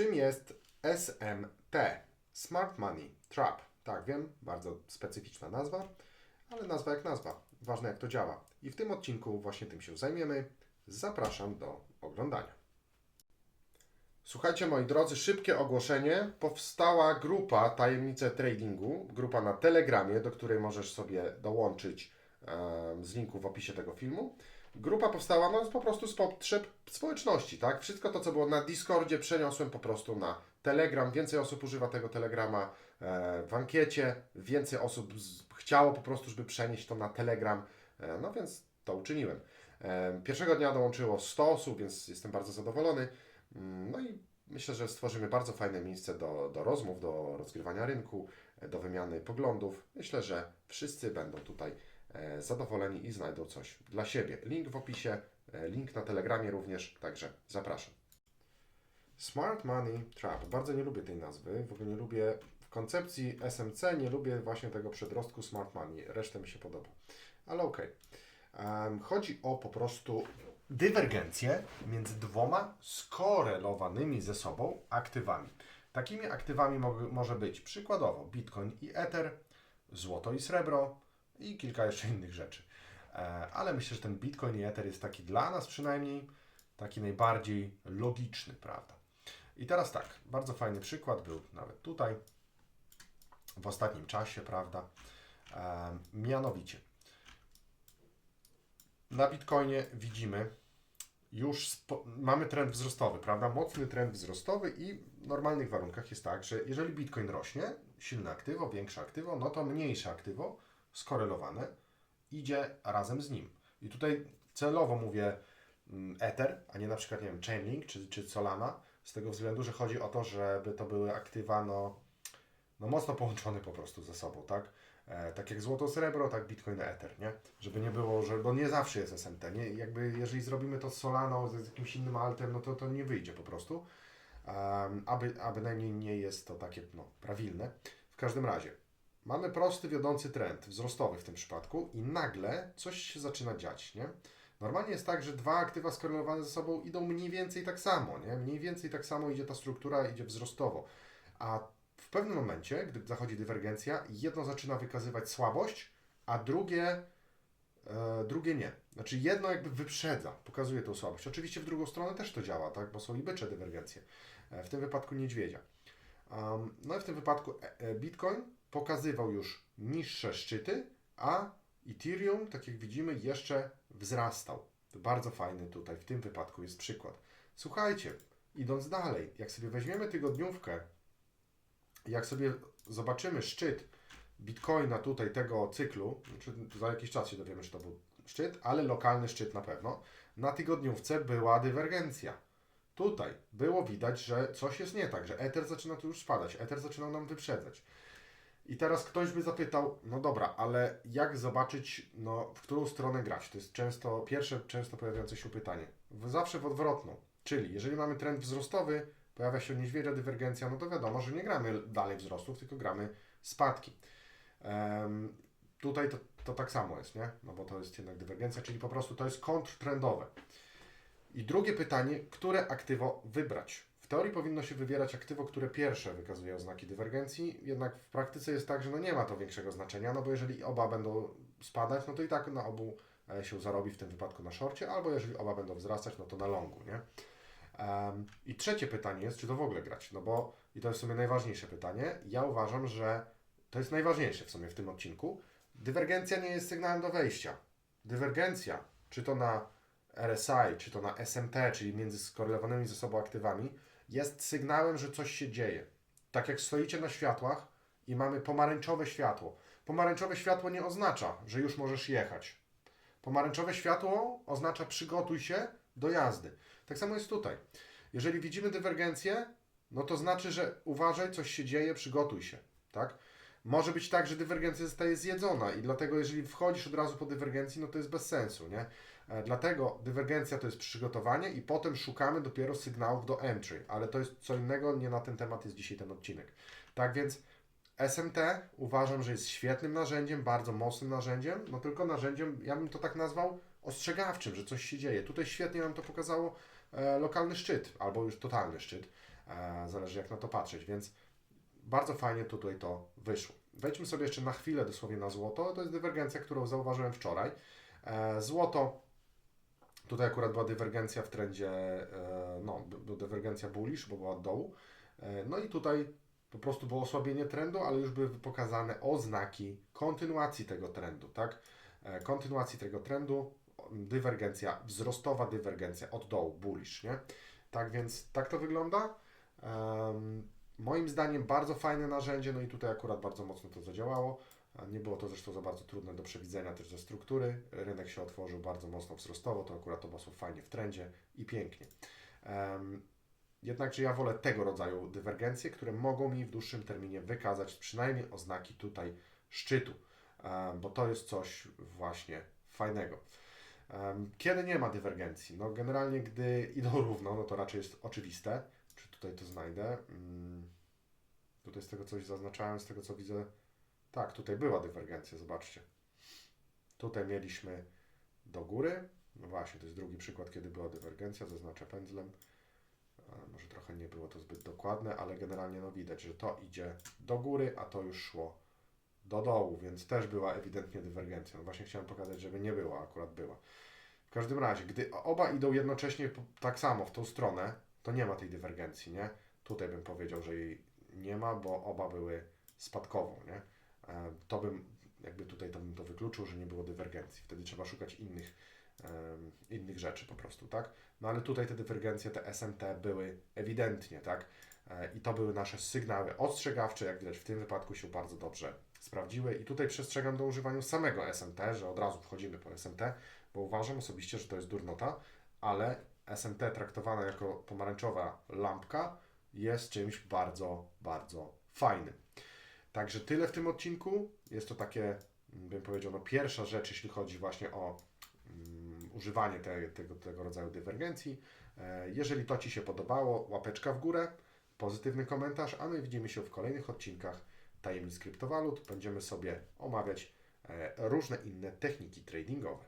Czym jest SMT? Smart Money Trap. Tak, wiem, bardzo specyficzna nazwa, ale nazwa jak nazwa. Ważne jak to działa. I w tym odcinku właśnie tym się zajmiemy. Zapraszam do oglądania. Słuchajcie, moi drodzy, szybkie ogłoszenie. Powstała grupa Tajemnice Tradingu, grupa na Telegramie, do której możesz sobie dołączyć z linku w opisie tego filmu. Grupa powstała no, po prostu z potrzeb społeczności, tak? Wszystko to, co było na Discordzie, przeniosłem po prostu na Telegram. Więcej osób używa tego Telegrama e, w ankiecie, więcej osób z, chciało po prostu, żeby przenieść to na Telegram, e, no więc to uczyniłem. E, pierwszego dnia dołączyło 100 osób, więc jestem bardzo zadowolony. Mm, No i myślę, że stworzymy bardzo fajne miejsce do, do rozmów, do rozgrywania rynku, e, do wymiany poglądów. Myślę, że wszyscy będą tutaj zadowoleni i znajdą coś dla siebie. Link w opisie, e, link na Telegramie również, także zapraszam. Smart Money Trap. Bardzo nie lubię tej nazwy. W ogóle nie lubię w koncepcji SMC, nie lubię właśnie tego przedrostku Smart Money. Resztę mi się podoba. Ale okej. Em, chodzi o po prostu dywergencję między dwoma skorelowanymi ze sobą aktywami. Takimi aktywami mo- może być przykładowo Bitcoin i Ether, złoto i srebro i kilka jeszcze innych rzeczy. E, Ale myślę, że ten Bitcoin i Ether jest taki dla nas przynajmniej taki najbardziej logiczny, prawda? I teraz tak, bardzo fajny przykład był nawet tutaj w ostatnim czasie, prawda? E, mianowicie na Bitcoinie widzimy już mamy trend wzrostowy, prawda? Mocny trend wzrostowy i w normalnych warunkach jest tak, że jeżeli Bitcoin rośnie, silne aktywo, większe aktywo, no to mniejsze aktywo skorelowane idzie razem z nim. I tutaj celowo mówię mm, Ether, a nie na przykład, nie wiem, Chainlink czy, czy Solana, z tego względu, że chodzi o to, żeby to były aktywa, no, no mocno połączone po prostu ze sobą, tak? E, tak jak złoto, srebro, tak Bitcoin, Ether, nie? Żeby nie było, że, bo nie zawsze jest SMT, nie? Jakby jeżeli zrobimy to z Solaną, z jakimś innym altem, no to to nie wyjdzie po prostu. Um, aby, a bynajmniej nie jest to takie, no, prawilne. W każdym razie, mamy prosty, wiodący trend wzrostowy w tym przypadku i nagle coś się zaczyna dziać, nie? Normalnie jest tak, że dwa aktywa skorelowane ze sobą idą mniej więcej tak samo, nie? Mniej więcej tak samo idzie ta struktura, idzie wzrostowo. A w pewnym momencie, gdy zachodzi dywergencja, jedno zaczyna wykazywać słabość, a drugie, e, drugie nie. Znaczy jedno jakby wyprzedza, pokazuje tą słabość. Oczywiście w drugą stronę też to działa, tak? bo są i bycze dywergencje. E, w tym wypadku niedźwiedzia. Um, no i w tym wypadku e, e, Bitcoin pokazywał już niższe szczyty, a Ethereum, tak jak widzimy, jeszcze wzrastał. To bardzo fajny tutaj w tym wypadku jest przykład. Słuchajcie, idąc dalej, jak sobie weźmiemy tygodniówkę, jak sobie zobaczymy szczyt Bitcoina tutaj tego cyklu, znaczy za jakiś czas się dowiemy, czy to był szczyt, ale lokalny szczyt na pewno, na tygodniówce była dywergencja. Tutaj było widać, że coś jest nie tak, że Ether zaczyna tu już spadać, Ether zaczyna nam wyprzedzać. I teraz ktoś by zapytał, no dobra, ale jak zobaczyć, no, w którą stronę grać? To jest często, pierwsze często pojawiające się pytanie. Zawsze w odwrotną. Czyli jeżeli mamy trend wzrostowy, pojawia się niedźwiedzia dywergencja, no to wiadomo, że nie gramy dalej wzrostów, tylko gramy spadki. Em, tutaj to, to tak samo jest, nie? No bo to jest jednak dywergencja, czyli po prostu to jest kontrtrendowe. I drugie pytanie, które aktywo wybrać? Teorii powinno się wybierać aktywo, które pierwsze wykazuje oznaki dywergencji, jednak w praktyce jest tak, że no nie ma to większego znaczenia, no bo jeżeli oba będą spadać, no to i tak na obu e, się zarobi w tym wypadku na szorcie, albo jeżeli oba będą wzrastać, no to na longu, nie? Em, I trzecie pytanie jest, czy to w ogóle grać? No bo, i to jest w sumie najważniejsze pytanie, ja uważam, że to jest najważniejsze w sumie w tym odcinku. Dywergencja nie jest sygnałem do wejścia. Dywergencja, czy to na RSI, czy to na SMT, czyli między skorelowanymi ze sobą aktywami, jest sygnałem, że coś się dzieje. Tak jak stoicie na światłach i mamy pomarańczowe światło. Pomarańczowe światło nie oznacza, że już możesz jechać. Pomarańczowe światło oznacza przygotuj się do jazdy. Tak samo jest tutaj. Jeżeli widzimy dywergencję, no to znaczy, że uważaj, coś się dzieje, przygotuj się. Tak? Może być tak, że dywergencja zostaje zjedzona i dlatego jeżeli wchodzisz od razu po dywergencji, no to jest bez sensu, nie? E, Dlatego dywergencja to jest przygotowanie i potem szukamy dopiero sygnałów do entry, ale to jest co innego, nie na ten temat jest dzisiaj ten odcinek. Tak więc SMT uważam, że jest świetnym narzędziem, bardzo mocnym narzędziem, no tylko narzędziem, ja bym to tak nazwał, ostrzegawczym, że coś się dzieje. Tutaj świetnie nam to pokazało e, lokalny szczyt, albo już totalny szczyt. E, zależy jak na to patrzeć, więc bardzo fajnie tutaj to wyszło. Wejdźmy sobie jeszcze na chwilę dosłownie na złoto. To jest dywergencja, którą zauważyłem wczoraj. E, złoto, tutaj akurat była dywergencja w trendzie, e, no, dywergencja bullish, bo była od dołu. E, no i tutaj po prostu było osłabienie trendu, ale już były pokazane oznaki kontynuacji tego trendu, tak? Kontynuacji tego trendu, dywergencja wzrostowa, dywergencja od dołu, bullish, nie? Tak więc tak to wygląda. Moim zdaniem bardzo fajne narzędzie, no i tutaj akurat bardzo mocno to zadziałało. Nie było to zresztą za bardzo trudne do przewidzenia też ze struktury. Rynek się otworzył bardzo mocno wzrostowo, to akurat to słów fajnie w trendzie i pięknie. Em, Jednakże ja wolę tego rodzaju dywergencje, które mogą mi w dłuższym terminie wykazać przynajmniej oznaki tutaj szczytu, em, bo to jest coś właśnie fajnego. Em, Kiedy nie ma dywergencji? No generalnie gdy idą równo, no to raczej jest oczywiste. Tutaj to znajdę? Mm, Tutaj z tego coś zaznaczałem, z tego co widzę. Tak, tutaj była dywergencja, zobaczcie. Tutaj mieliśmy do góry. No właśnie, to jest drugi przykład, kiedy była dywergencja, zaznaczę pędzlem. Może trochę nie było to zbyt dokładne, ale generalnie no widać, że to idzie do góry, a to już szło do dołu, więc też była ewidentnie dywergencja. No właśnie chciałem pokazać, żeby nie była, akurat była. W każdym razie, gdy oba idą jednocześnie tak samo w tą stronę, to nie ma tej dywergencji, nie? Tutaj bym powiedział, że jej nie ma, bo oba były spadkową, nie? E, To bym, jakby tutaj to bym to wykluczył, że nie było dywergencji. Wtedy trzeba szukać innych, em, innych rzeczy po prostu, tak? No ale tutaj te dywergencje, te SMT były ewidentnie, tak? E, I to były nasze sygnały ostrzegawcze, jak widać w tym wypadku się bardzo dobrze sprawdziły. I tutaj przestrzegam do używania samego SMT, że od razu wchodzimy po SMT, bo uważam osobiście, że to jest durnota, ale SMT traktowane jako pomarańczowa lampka jest czymś bardzo, bardzo fajnym. Także tyle w tym odcinku. Jest to takie, bym powiedział, no pierwsza rzecz, jeśli chodzi właśnie o mm, używanie te, tego, tego rodzaju dywergencji. E, Jeżeli to Ci się podobało, łapeczka w górę, pozytywny komentarz, a my widzimy się w kolejnych odcinkach tajemnic kryptowalut. Będziemy sobie omawiać e, różne inne techniki tradingowe.